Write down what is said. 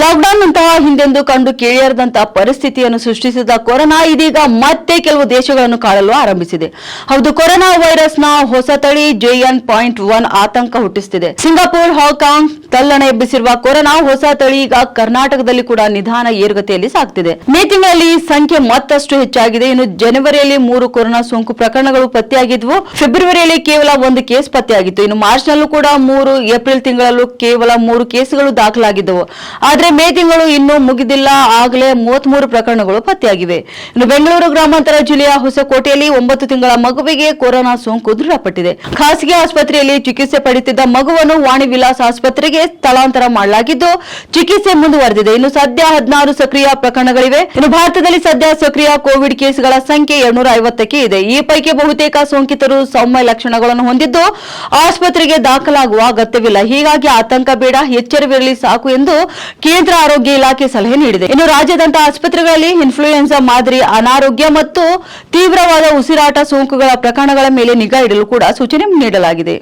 Lockdown ನಂತಹ ಹಿಂದೆಂದು ಕಂಡು ಕೇಳಿಯರದಂತಹ ಪರಿಸ್ಥಿತಿಯನ್ನು ಸೃಷ್ಟಿಸಿದ ಕೊರೋನಾ ಇದೀಗ ಮತ್ತೆ ಕೆಲವು ದೇಶಗಳನ್ನು ಕಾಡಲು ಆರಂಭಿಸಿದೆ. ಹೌದು, ಕೊರೋನಾ ವೈರಸ್ನ ಹೊಸ ತಳಿ ಜೆಎನ್ ಪಾಯಿಂಟ್ ಒನ್ ಆತಂಕ ಹುಟ್ಟಿಸುತ್ತಿದೆ ಸಿಂಗಾಪುರ್, ಹಾಂಕಾಂಗ್ ತಲ್ಲಣ ಎಬ್ಬಿಸಿರುವ ಕೊರೋನಾ ಹೊಸ ತಳಿ ಈಗ ಕರ್ನಾಟಕದಲ್ಲಿ ಕೂಡ ನಿಧಾನ ಏರುಗತಿಯಲ್ಲಿ ಸಾಗ್ತಿದೆ. ಮೇ ತಿಂಗಳಲ್ಲಿ ಸಂಖ್ಯೆ ಮತ್ತಷ್ಟು ಹೆಚ್ಚಾಗಿದೆ. ಇನ್ನು ಜನವರಿಯಲ್ಲಿ ಮೂರು ಕೊರೋನಾ ಸೋಂಕು ಪ್ರಕರಣಗಳು ಪತ್ತೆಯಾಗಿದ್ವು. ಫೆಬ್ರವರಿಯಲ್ಲಿ ಕೇವಲ ಒಂದು ಕೇಸ್ ಪತ್ತೆಯಾಗಿತ್ತು. ಇನ್ನು ಮಾರ್ಚ್ನಲ್ಲೂ ಕೂಡ ಮೂರು, ಏಪ್ರಿಲ್ ತಿಂಗಳಲ್ಲೂ ಕೇವಲ ಮೂರು ಕೇಸ್ಗಳು ದಾಖಲಾಗಿದ್ದವು. ಆದರೆ ಮೇ ತಿಂಗಳು ಇನ್ನೂ ಮುಗಿದಿಲ್ಲ. ಆಗಲೇ ಮೂವತ್ಮೂರು ಪ್ರಕರಣಗಳು ಪತ್ತೆಯಾಗಿವೆ. ಇನ್ನು ಬೆಂಗಳೂರು ಗ್ರಾಮಾಂತರ ಜಿಲ್ಲೆಯ ಹೊಸಕೋಟೆಯಲ್ಲಿ ಒಂಬತ್ತು ತಿಂಗಳ ಮಗುವಿಗೆ ಕೊರೋನಾ ಸೋಂಕು ದೃಢಪಟ್ಟಿದೆ. ಖಾಸಗಿ ಆಸ್ಪತ್ರೆಯಲ್ಲಿ ಚಿಕಿತ್ಸೆ ಪಡೆಯುತ್ತಿದ್ದ ಮಗುವನ್ನು ವಾಣಿ ವಿಲಾಸ್ ಆಸ್ಪತ್ರೆಗೆ ಸ್ಥಳಾಂತರ ಮಾಡಲಾಗಿದ್ದು, ಚಿಕಿತ್ಸೆ ಮುಂದುವರೆದಿದೆ. ಇನ್ನು ಸದ್ಯ ಹದಿನಾರು ಸಕ್ರಿಯ ಪ್ರಕರಣಗಳಿವೆ. ಇನ್ನು ಭಾರತದಲ್ಲಿ ಸದ್ಯ ಸಕ್ರಿಯ ಕೋವಿಡ್ ಕೇಸ್ಗಳ ಸಂಖ್ಯೆ ಎರಡ್ನೂರ ಐವತ್ತಕ್ಕೆ ಇದೆ. ಈ ಪೈಕಿ ಬಹುತೇಕ ಸೋಂಕಿತರು ಸೌಮ್ಯ ಲಕ್ಷಣಗಳನ್ನು ಹೊಂದಿದ್ದು, ಆಸ್ಪತ್ರೆಗೆ ದಾಖಲಾಗುವ ಅಗತ್ಯವಿಲ್ಲ. ಹೀಗಾಗಿ ಆತಂಕ ಬೇಡ, ಎಚ್ಚರವಿರಲಿ ಸಾಕು ಎಂದು ಕೇಂದ್ರ ಆರೋಗ್ಯ ಇಲಾಖೆ ಸಲಹೆ ನೀಡಿದೆ. ಇನ್ನು ರಾಜ್ಯದಂತಹ ಆಸ್ಪತ್ರೆಗಳಲ್ಲಿ ಇನ್ಫ್ಲೂಯೆನ್ಸಾ ಮಾದರಿ ಅನಾರೋಗ್ಯ ಮತ್ತು ತೀವ್ರವಾದ ಉಸಿರಾಟ ಸೋಂಕುಗಳ ಪ್ರಕರಣಗಳ ಮೇಲೆ ನಿಗಾ ಇಡಲು ಕೂಡ ಸೂಚನೆ ನೀಡಲಾಗಿದೆ.